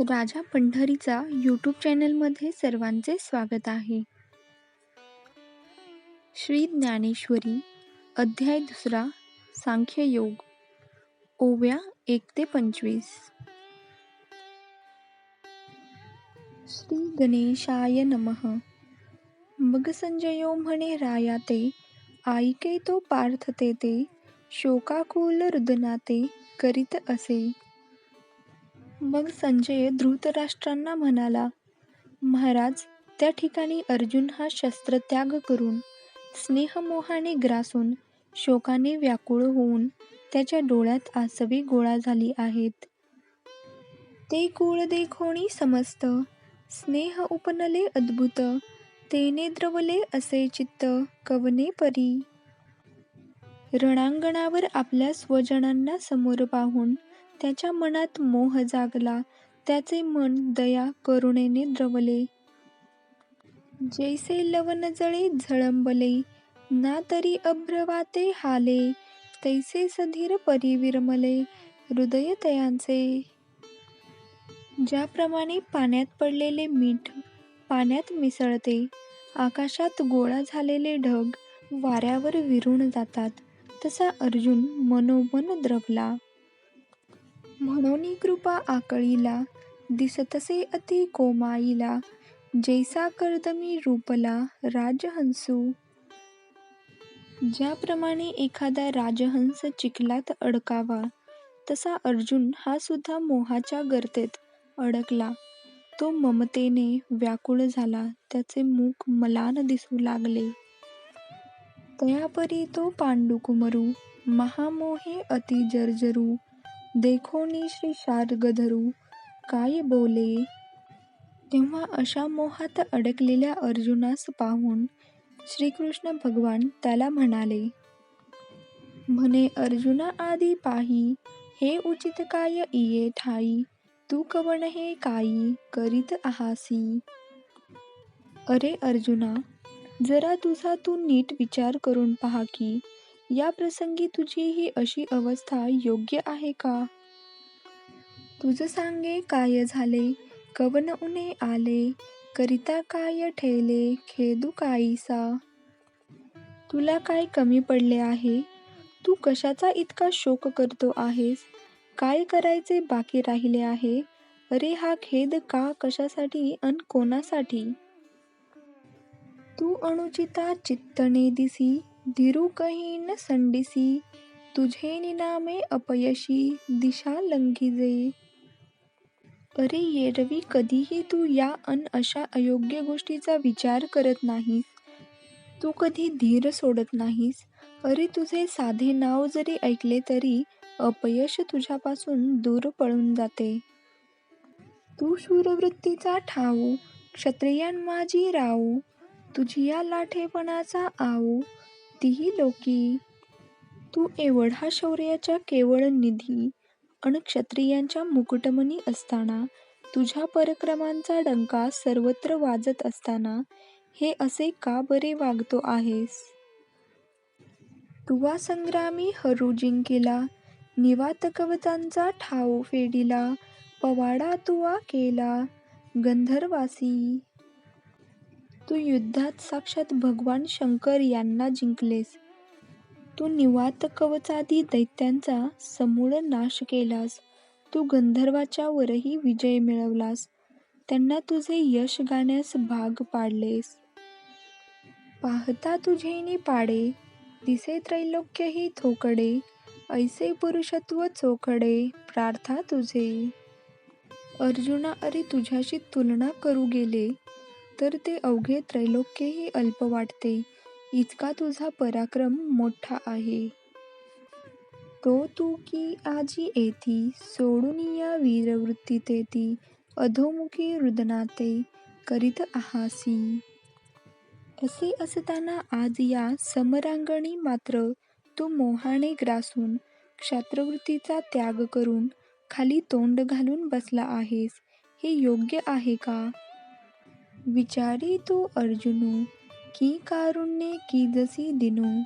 राजा पंढरीचा YouTube चॅनलमध्ये सर्वांचे स्वागत आहे. श्री ज्ञानेश्वरी अध्याय दुसरा सांख्ययोग ओव्या एक ते पंचवीस. श्री गणेशाय नमः. मग संजयो म्हणे राया ते ऐके तो पार्थ ते शोकाकुल रुदनाते करीत असे. मग संजय धृतराष्ट्रांना म्हणाला महाराज त्या ठिकाणी अर्जुन हा शस्त्रत्याग करून स्नेहमोहाने ग्रासून शोकाने व्याकुळ होऊन त्याच्या डोळ्यात आसवे गोळा झाली आहेत. ते कुळ देखोणी समस्त स्नेह उपनले अद्भुत तेने द्रवले असे चित्त कवने परी? रणांगणावर आपल्या स्वजनांना समोर पाहून त्याच्या मनात मोह जागला. त्याचे मन दया करुणेने द्रवले. जैसे लवन जळे झळंबले ना तरी अभ्रवाते हाले. तैसे सधीर परिविरमले हृदय तयांचे. ज्याप्रमाणे पाण्यात पडलेले मीठ पाण्यात मिसळते आकाशात गोळा झालेले ढग वाऱ्यावर विरून जातात. तसा अर्जुन मनोमन द्रवला. म्हणून कृपा आकळीला दिसतसे अति कोमाईला जैसा कर्दमी रूपला राजहंसू. ज्याप्रमाणे एखादा राजहंस चिखलात अडकावा तसा अर्जुन हा सुद्धा मोहाच्या गर्तेत अडकला. तो ममतेने व्याकुळ झाला त्याचे मुख मलान दिसू लागले. तयापरी तो पांडुकुमरू महामोहे अति जर्जरू देखोनी श्री शार्गधरू काय बोले? तेव्हा अशा मोहात अडकलेल्या अर्जुनास पाहून श्रीकृष्ण भगवान त्याला म्हणाले म्हणे अर्जुना आदी पाही हे उचित काय इये ठाई? तू कवन हे काई करीत आहासी? अरे अर्जुना जरा तुझा तू नीट विचार करून पहा की या प्रसंगी तुझी ही अशी अवस्था योग्य आहे का? तुझं सांगे काय झाले? कवन उने आले? करिता काय ठेले? खेदू काईसा तुला काय कमी पडले आहे? तू कशाचा इतका शोक करतो आहेस? काय करायचे बाकी राहिले आहे? अरे हा खेद का कशासाठी अन कोणासाठी? तू अनुचिता चित्तने दिसी धीरू कही न संडिसी तुझे निनामे अपयशी दिशा लंघिजे अरे येरवी कधीही तू या अन अशा अयोग्य गोष्टीचा विचार करत नाहीस. तू कधी धीर सोडत नाहीस. अरे तुझे साधे नाव जरी ऐकले तरी अपयश तुझ्यापासून दूर पळून जाते. तू शूरवृत्तीचा ठाऊ क्षत्रियान माझी राऊ तुझी या लाठेपणाचा आऊ तीही लोकी. तू एवढा शौर्याच्या केवळ निधी अन क्षत्रियांच्या मुकुटमणी असताना तुझ्या पराक्रमांचा डंका सर्वत्र वाजत असताना हे असे का बरे वागतो आहेस? तुवा संग्रामी हरू जिंकिला निवात कवचांचा ठाव फेडिला पवाडा तुवा केला गंधर्वासी. तू युद्धात साक्षात भगवान शंकर यांना जिंकलेस. तू निवात कवचादी दैत्यांचा समूळ नाश केलास. तू गंधर्वाच्या वरही विजय मिळवलास. त्यांना तुझे यश गाण्यास भाग पाडलेस. पाहता तुझेनी पाडे दिसे त्रैलोक्यही थोकडे ऐसे पुरुषत्व चोखडे प्रार्था तुझे. अर्जुना अरे तुझ्याशी तुलना करू गेले तर ते अवघे त्रैलोक्यही अल्प वाटते. इतका तुझा पराक्रम मोठा आहे. तो तू की आजी येती सोडून या वीरवृत्ती तेती अधोमुखी रुदनाते करीत आहासी. असे असताना आज या समरांगणी मात्र तू मोहाने ग्रासून क्षात्रवृत्तीचा त्याग करून खाली तोंड घालून बसला आहेस. हे योग्य आहे का? विचारी तू अर्जुनू की कारुण्ये की जसी दिनू?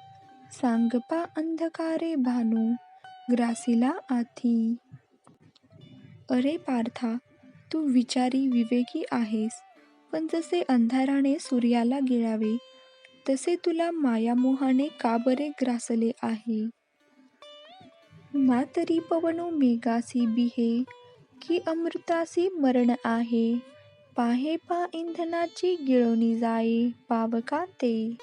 सांगपा अंधकारे भानू ग्रासीला आथी. अरे पार्था तू विचारी विवेकी आहेस पण जसे अंधाराने सूर्याला गिळावे तसे तुला मायामोहाने का बरे ग्रासले आहे? ना तरी पवनो मेघासी बिहे की अमृतासी मरण आहे? पाहे पा इंधनाची गिळवणी जाई पावका ते.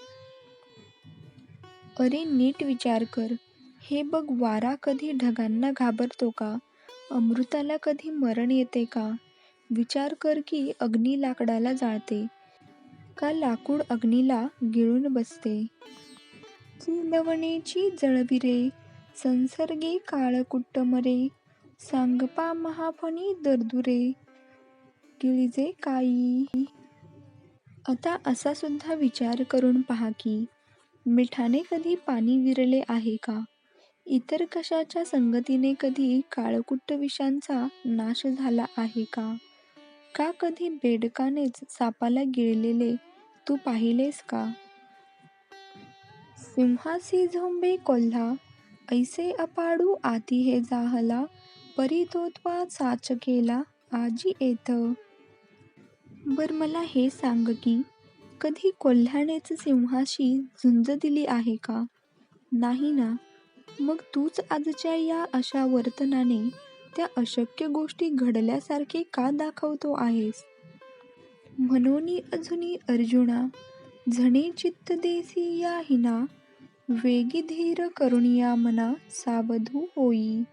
अरे नीट विचार कर हे बघ वारा कधी ढगांना घाबरतो का? अमृताला कधी मरण येते का? विचार कर की अग्नी लाकडाला जाळते का लाकूड अग्नीला गिळून बसते. की लवणेची जळविरे संसर्गे काळकुट्ट मरे सांगपा महाफणी दर्दुरे गिळजे काई आता असा सुद्धा विचार करून पहा की मिठाने कधी पाणी विरले आहे का? इतर कशाच्या संगतीने कधी काळकुट्ट विषांचा नाश झाला आहे का? का कधी बेडकानेच सापाला गिळलेले तू पाहिलेस का? सिंहासी झोंबे कोल्हा ऐसे अपाडू आती हे जाहला परी तोत्वा साच केला आजी येत बर मला हे सांग की कधी कोल्ह्यानेच सिंहाशी झुंज दिली आहे का? नाही ना. मग तूच आजच्या या अशा वर्तनाने त्या अशक्य गोष्टी घडल्यासारखे का दाखवतो आहेस? म्हणून अजूनी अर्जुना झणे चित्त देसी या हिना वेगी धीर करुणिया मना सावधू होई.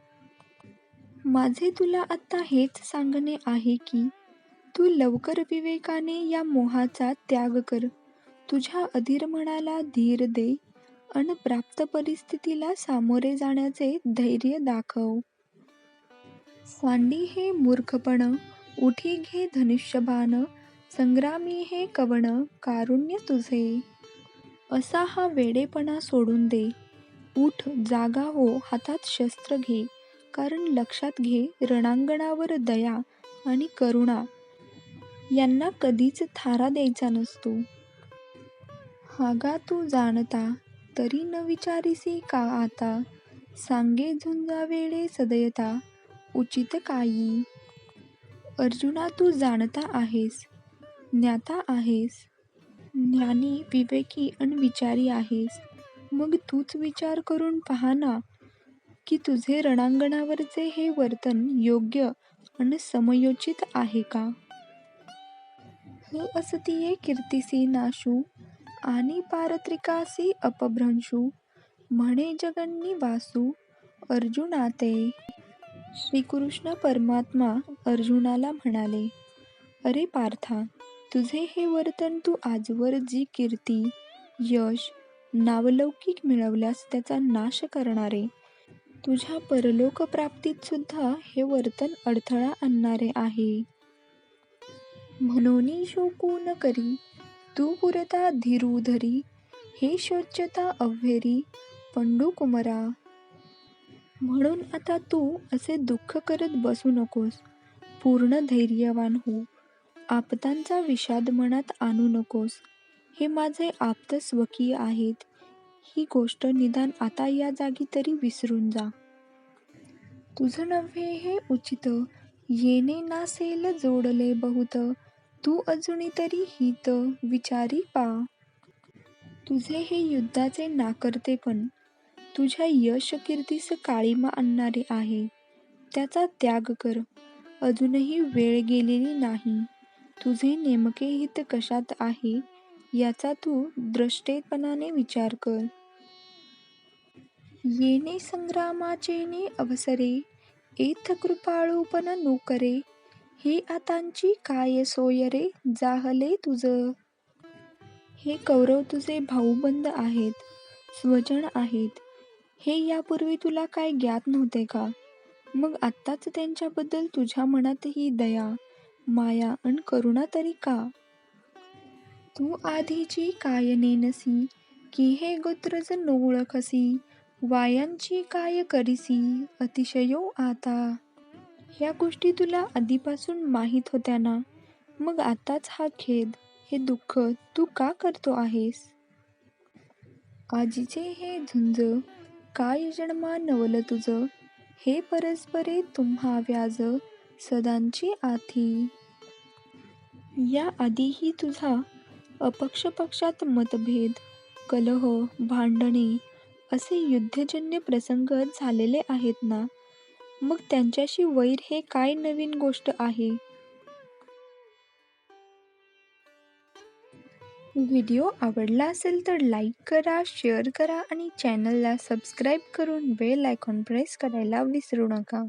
माझे तुला आत्ता हेच सांगणे आहे की तू लवकर विवेकाने या मोहाचा त्याग कर. तुझ्या अधीर मनाला धीर दे. अन प्राप्त परिस्थितीला सामोरे जाण्याचे धैर्य दाखव. सांडी हे मूर्खपण उठी घे धनुष्यबाण संग्रामी हे कवण कारुण्य तुझे. असा हा वेडेपणा सोडून दे. उठ जागा हो हातात शस्त्र घे. कारण लक्षात घे रणांगणावर दया आणि करुणा यांना कधीच थारा द्यायचा नसतो. हागा तू जाणता तरी न विचारिसी का आता? सांगे झुंजा वेळे सदयता उचित काही अर्जुना तू जाणता आहेस ज्ञाता आहेस ज्ञानी विवेकी आणि विचारी आहेस. मग तूच विचार करून पहा ना की तुझे रणांगणावरचे हे वर्तन योग्य आणि समयोचित आहे का? तू असतीये कीर्तिसी नाशू आणि पारत्रिकासी अपभ्रंशू. म्हणे जगन्नी वासू अर्जुना ते श्रीकृष्ण परमात्मा अर्जुनाला म्हणाले अरे पार्था तुझे हे वर्तन तू आजवर जी कीर्ती यश नावलौकिक मिळवल्यास त्याचा नाश करणारे. तुझ्या परलोक प्राप्तीत सुद्धा हे वर्तन अडथळा आणणारे आहे. म्हणून शोकू न करी. तू पुरता धीरूधरी हे शोच्यता अव्हेरी पंडू कुमरा म्हणून आता तू असे दुःख करत बसू नकोस. पूर्ण धैर्यवान हो. आपतांचा विषाद मनात आणू नकोस. हे माझे आप्त स्वकीय आहेत. ही गोष्ट निदान आता या जागी तरी विसरून जा. तुझं नव्हे हे उचित. येणे नासेल जोडले बहुत. तू अजूनही तरी हित विचारी पा तुझे हे युद्धाचे नाकर्ते पण तुझ्या यश कीर्तीस काळीमा आणणारे आहे. त्याचा त्याग कर. अजूनही वेळ गेलेली नाही. तुझे नेमके हित कशात आहे याचा तू द्रष्टेपणाने विचार कर. येणे संग्रामाचेने अवसरे एथ कृपाळूपण नो करे हे आतांची काय सोय रे? जाहले तुझ. हे कौरव तुझे भाऊबंद आहेत स्वजन आहेत. हे यापूर्वी तुला काय ज्ञात नव्हते का? मग आत्ताच त्यांच्याबद्दल तुझ्या मनात ही दया माया अन करुणा तरी का? तू आधीची काय नेनसी? की हे गोत्रज नोळखसी वायांची काय करीसी? अतिशयो आता. ह्या गोष्टी तुला आधीपासून माहीत होत्या ना? मग आताच हा खेद हे दुःख तू का करतो आहेस? आजीचे हे झुंज काय जन्मा नवल तुझं? हे परस्परे तुम्हा व्याज सदांची आथी. या आधीही तुझा अपक्षपक्षात मतभेद कलह भांडणे असे युद्धजन्य प्रसंग झालेले आहेत ना? मग त्यांच्याशी वैर हे काय नवीन गोष्ट आहे? व्हिडिओ आवडला असेल तर लाईक करा शेअर करा आणि चॅनलला सबस्क्राईब करून बेल आयकॉन प्रेस करायला विसरू नका.